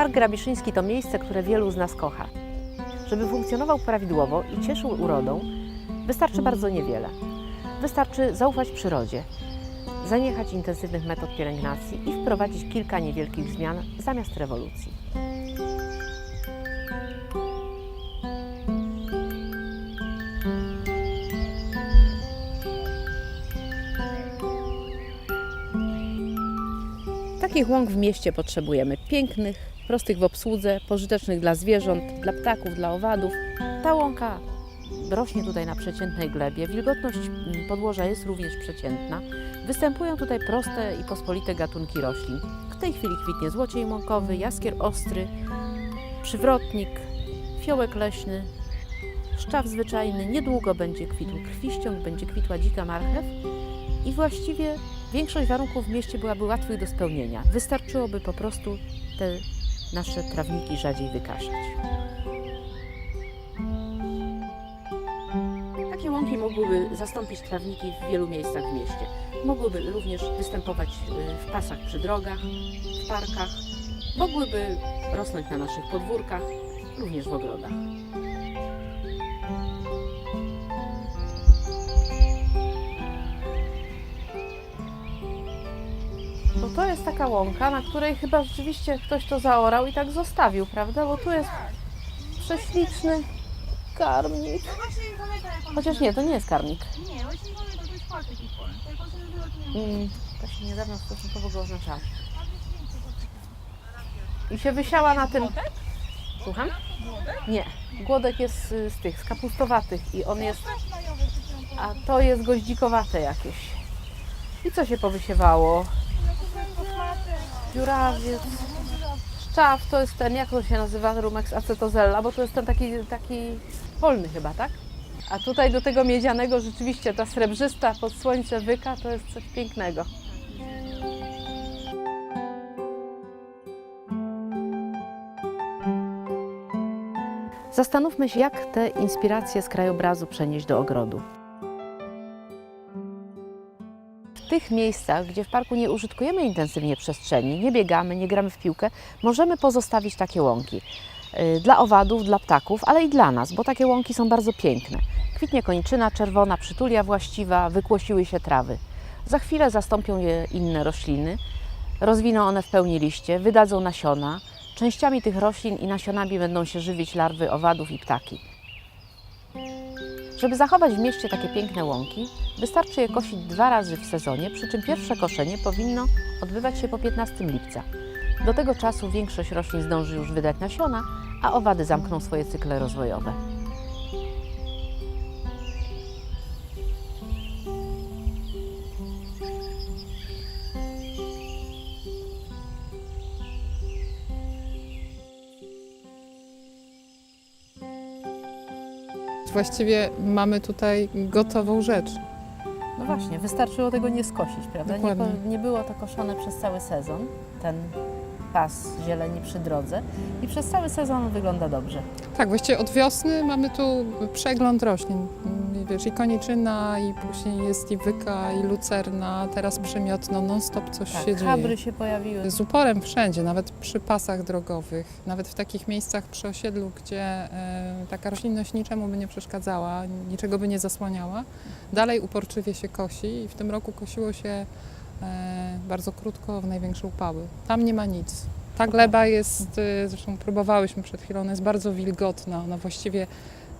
Park Grabiszyński to miejsce, które wielu z nas kocha. Żeby funkcjonował prawidłowo i cieszył urodą, wystarczy bardzo niewiele. Wystarczy zaufać przyrodzie, zaniechać intensywnych metod pielęgnacji i wprowadzić kilka niewielkich zmian zamiast rewolucji. Takich łąk w mieście potrzebujemy pięknych, prostych w obsłudze, pożytecznych dla zwierząt, dla ptaków, dla owadów. Ta łąka rośnie tutaj na przeciętnej glebie, wilgotność podłoża jest również przeciętna. Występują tutaj proste i pospolite gatunki roślin. W tej chwili kwitnie złociej łąkowy, jaskier ostry, przywrotnik, fiołek leśny, szczaw zwyczajny. Niedługo będzie kwitł krwiściąg, będzie kwitła dzika marchew i właściwie większość warunków w mieście byłaby łatwych do spełnienia. Wystarczyłoby po prostu te nasze trawniki rzadziej wykaszać. Takie łąki mogłyby zastąpić trawniki w wielu miejscach w mieście. Mogłyby również występować y, w pasach przy drogach, w parkach, mogłyby rosnąć na naszych podwórkach, również w ogrodach. Bo to jest taka łąka, na której chyba rzeczywiście ktoś to zaorał i tak zostawił, prawda? Bo tu jest prześliczny karmnik. No Chociaż nie, to nie jest karmnik. Nie, właśnie nie to jest park jakiś polen. To to się niedawno stosunkowo go oznaczało. I się wysiała na tym. Słucham? Nie. Głodek jest z tych, z kapustowatych i on jest, a to jest goździkowate jakieś. I co się powysiewało? Dziurawiec. Szczaw to jest ten, jak to się nazywa, rumex acetozella, bo to jest ten taki, taki polny chyba, tak? A tutaj do tego miedzianego rzeczywiście ta srebrzysta pod słońce wyka to jest coś pięknego. Zastanówmy się, jak te inspiracje z krajobrazu przenieść do ogrodu. Tych miejscach, gdzie w parku nie użytkujemy intensywnie przestrzeni, nie biegamy, nie gramy w piłkę, możemy pozostawić takie łąki. Y, Dla owadów, dla ptaków, ale i dla nas, bo takie łąki są bardzo piękne. Kwitnie koniczyna czerwona, przytulia właściwa, wykłosiły się trawy. Za chwilę zastąpią je inne rośliny, rozwiną one w pełni liście, wydadzą nasiona. Częściami tych roślin i nasionami będą się żywić larwy owadów i ptaki. Żeby zachować w mieście takie piękne łąki, wystarczy je kosić dwa razy w sezonie, przy czym pierwsze koszenie powinno odbywać się po 15 lipca. Do tego czasu większość roślin zdąży już wydać nasiona, a owady zamkną swoje cykle rozwojowe. Właściwie mamy tutaj gotową rzecz. No właśnie, wystarczyło tego nie skosić, prawda? Nie, Dokładnie. po- nie było to koszone przez cały sezon, ten pas zieleni przy drodze i przez cały sezon wygląda dobrze. Tak, właściwie od wiosny mamy tu przegląd roślin. I Wiesz, i koniczyna, i później jest i wyka, i lucerna, teraz przymiotno, non-stop coś Tak, się kabry dzieje. się pojawiły. Z uporem wszędzie, nawet przy pasach drogowych, nawet w takich miejscach przy osiedlu, gdzie e, taka roślinność niczemu by nie przeszkadzała, niczego by nie zasłaniała, dalej uporczywie się kosi i w tym roku kosiło się bardzo krótko w największe upały. Tam nie ma nic. Ta gleba jest, e, zresztą próbowałyśmy przed chwilą, ona jest bardzo wilgotna, ona właściwie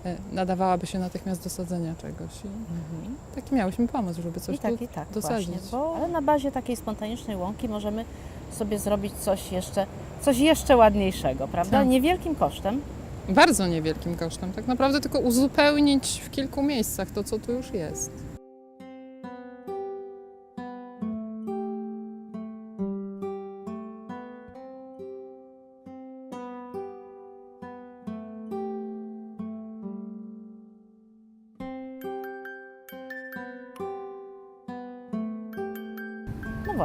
e, nadawałaby się natychmiast do sadzenia czegoś. I Mhm. taki miałyśmy pomysł, żeby coś I tak, i tak dosadzić. właśnie. Bo, ale na bazie takiej spontanicznej łąki możemy sobie zrobić coś jeszcze, coś jeszcze ładniejszego, prawda? Tak. Niewielkim kosztem. bardzo niewielkim kosztem. Tak naprawdę tylko uzupełnić w kilku miejscach to, co tu już jest.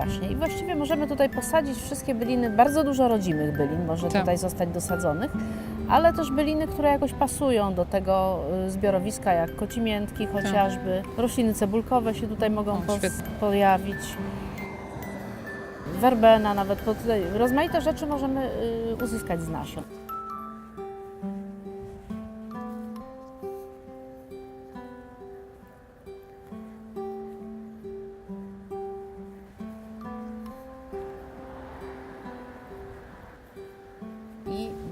Właśnie. I właściwie możemy tutaj posadzić wszystkie byliny, bardzo dużo rodzimych bylin może Tak. tutaj zostać dosadzonych, ale też byliny, które jakoś pasują do tego y, zbiorowiska, jak kocimiętki chociażby. Rośliny cebulkowe się tutaj mogą O, pojawić. werbena, nawet rozmaite rzeczy możemy y, uzyskać z nasion.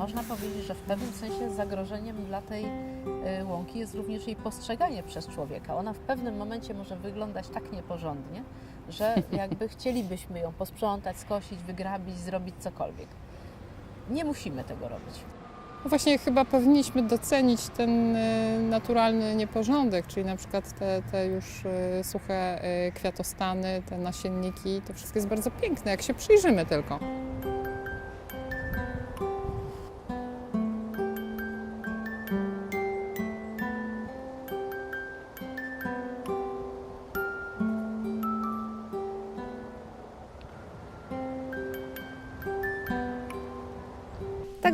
Można powiedzieć, że w pewnym sensie zagrożeniem dla tej y, łąki jest również jej postrzeganie przez człowieka. Ona w pewnym momencie może wyglądać tak nieporządnie, że jakby chcielibyśmy ją posprzątać, skosić, wygrabić, zrobić cokolwiek. Nie musimy tego robić. No Właśnie chyba powinniśmy docenić ten e, naturalny nieporządek, czyli na przykład te, te już e, suche kwiatostany, te nasienniki, to wszystko jest bardzo piękne, jak się przyjrzymy tylko.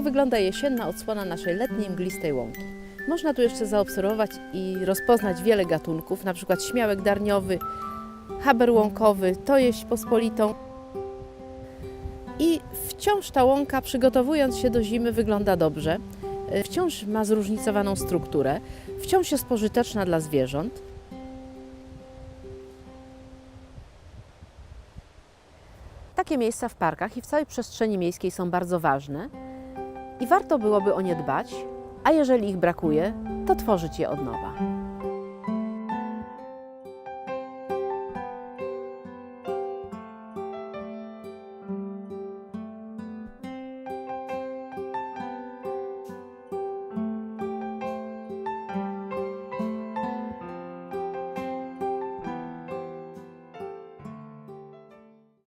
Tak wygląda jesienna odsłona naszej letniej mglistej łąki. Można tu jeszcze zaobserwować i rozpoznać wiele gatunków, przykład śmiałek darniowy, haber łąkowy, tojeść pospolitą. I wciąż ta łąka, przygotowując się do zimy, wygląda dobrze. E, Wciąż ma zróżnicowaną strukturę, wciąż jest pożyteczna dla zwierząt. Takie miejsca w parkach i w całej przestrzeni miejskiej są bardzo ważne i warto byłoby o nie dbać, a jeżeli ich brakuje, to tworzyć je od nowa.